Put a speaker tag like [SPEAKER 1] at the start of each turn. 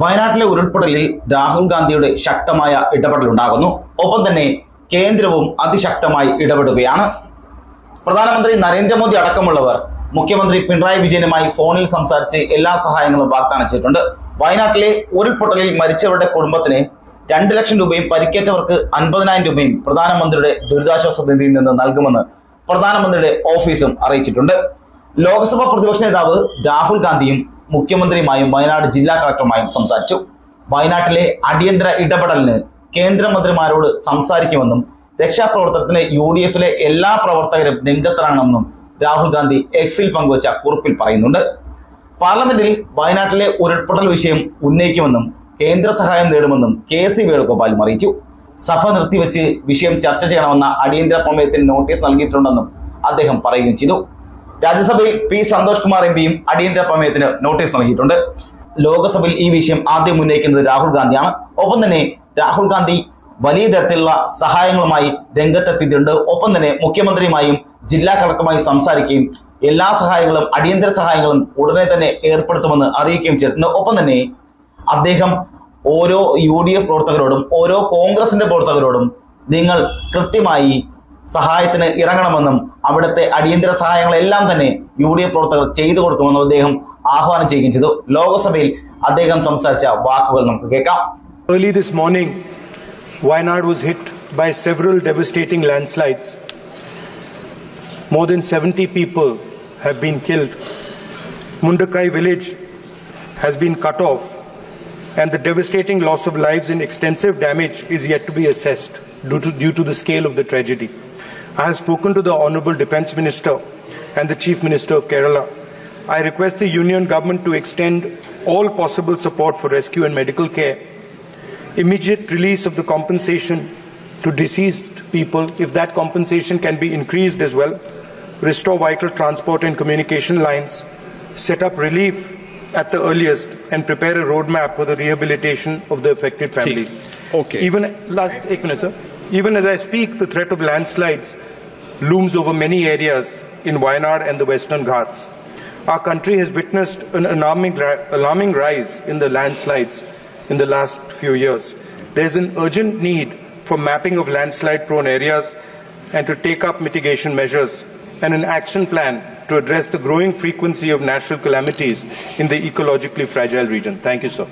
[SPEAKER 1] വയനാട്ടിലെ ഉരുൾപൊട്ടലിൽ രാഹുൽ ഗാന്ധിയുടെ ശക്തമായ ഇടപെടലുണ്ടാകുന്നു. ഒപ്പം തന്നെ കേന്ദ്രവും അതിശക്തമായി ഇടപെടുകയാണ്. പ്രധാനമന്ത്രി നരേന്ദ്രമോദി അടക്കമുള്ളവർ മുഖ്യമന്ത്രി പിണറായി വിജയനുമായി ഫോണിൽ സംസാരിച്ച് എല്ലാ സഹായങ്ങളും വാഗ്ദാനം ചെയ്തിട്ടുണ്ട് വയനാട്ടിലെ ഉരുൾപൊട്ടലിൽ മരിച്ചവരുടെ കുടുംബത്തിന് രണ്ട് ലക്ഷം രൂപയും പരിക്കേറ്റവർക്ക് അൻപതിനായിരം രൂപയും പ്രധാനമന്ത്രിയുടെ ദുരിതാശ്വാസ നിധിയിൽ നിന്ന് നൽകുമെന്ന് പ്രധാനമന്ത്രിയുടെ ഓഫീസും അറിയിച്ചിട്ടുണ്ട്. ലോക്സഭാ പ്രതിപക്ഷ നേതാവ് രാഹുൽ ഗാന്ധിയും മുഖ്യമന്ത്രിയുമായും വയനാട് ജില്ലാ കളക്ടറുമായും സംസാരിച്ചു. വയനാട്ടിലെ അടിയന്തര ഇടപെടലിന് കേന്ദ്രമന്ത്രിമാരോട് സംസാരിക്കുമെന്നും രക്ഷാപ്രവർത്തനത്തിന് യു ഡി എഫിലെ എല്ലാ പ്രവർത്തകരും രംഗത്തിറങ്ങണമെന്നും രാഹുൽ ഗാന്ധി എക്സിൽ പങ്കുവച്ച കുറിപ്പിൽ പറയുന്നുണ്ട്. പാർലമെന്റിൽ വയനാട്ടിലെ ഉരുൾപൊട്ടൽ വിഷയം ഉന്നയിക്കുമെന്നും കേന്ദ്ര സഹായം നേടുമെന്നും കെ സി വേണുഗോപാലും അറിയിച്ചു. സഭ നിർത്തിവെച്ച് വിഷയം ചർച്ച ചെയ്യണമെന്ന അടിയന്തര പ്രമേയത്തിന് നോട്ടീസ് നൽകിയിട്ടുണ്ടെന്നും അദ്ദേഹം പറയുകയും ചെയ്തു. രാജ്യസഭയിൽ പി സന്തോഷ് കുമാർ എം പിയും അടിയന്തര പ്രമേയത്തിന് നോട്ടീസ് നൽകിയിട്ടുണ്ട്. ലോക്സഭയിൽ ഈ വിഷയം ആദ്യം ഉന്നയിക്കുന്നത് രാഹുൽ ഗാന്ധിയാണ്. ഒപ്പം തന്നെ രാഹുൽ ഗാന്ധി വലിയ തരത്തിലുള്ള സഹായങ്ങളുമായി രംഗത്തെത്തിയിട്ടുണ്ട്. ഒപ്പം തന്നെ മുഖ്യമന്ത്രിയുമായും ജില്ലാ കളക്ടറുമായി സംസാരിക്കുകയും എല്ലാ സഹായങ്ങളും അടിയന്തര സഹായങ്ങളും ഉടനെ തന്നെ ഏർപ്പെടുത്തുമെന്ന് അറിയിക്കുകയും ചെയ്തിട്ടുണ്ട്. ഒപ്പം തന്നെ അദ്ദേഹം ഓരോ യു ഡി എഫ് പ്രവർത്തകരോടും ഓരോ കോൺഗ്രസിന്റെ പ്രവർത്തകരോടും നിങ്ങൾ കൃത്യമായി സഹായത്തിന് ഇറങ്ങണമെന്നും അവിടുത്തെ അടിയന്തര സഹായങ്ങളെല്ലാം തന്നെ യു ഡി എഫ് പ്രവർത്തകർ ചെയ്തു കൊടുക്കുമെന്നും അദ്ദേഹം ആഹ്വാനം ചെയ്യുകയും ചെയ്തു ലോക്സഭയിൽ അദ്ദേഹം സംസാരിച്ച വാക്കുകൾ നമുക്ക് കേൾക്കാം
[SPEAKER 2] Early this morning, Wayanad was hit by several devastating landslides. More than 70 people have been killed. Mundakai village has been cut off, and the devastating loss of lives and extensive damage is yet to be assessed due to, due to the scale of the tragedy. I have spoken to the Honourable Defence Minister and the Chief Minister of Kerala. I request the Union Government to extend all possible support for rescue and medical care immediate release of the compensation to deceased people, if that compensation can be increased as well, restore vital transport and communication lines, set up relief at the earliest, and prepare a roadmap for the rehabilitation of the affected families.
[SPEAKER 3] Okay.
[SPEAKER 2] Even last eight minutes, sir. Even as I speak, the threat of landslides looms over many areas in Wayanad and the Western Ghats. Our country has witnessed an alarming, alarming rise in the landslides in the last few years. There is an urgent need for mapping of landslide prone areas and to take up mitigation measures and an action plan to address the growing frequency of natural calamities in the ecologically fragile region. Thank you, sir.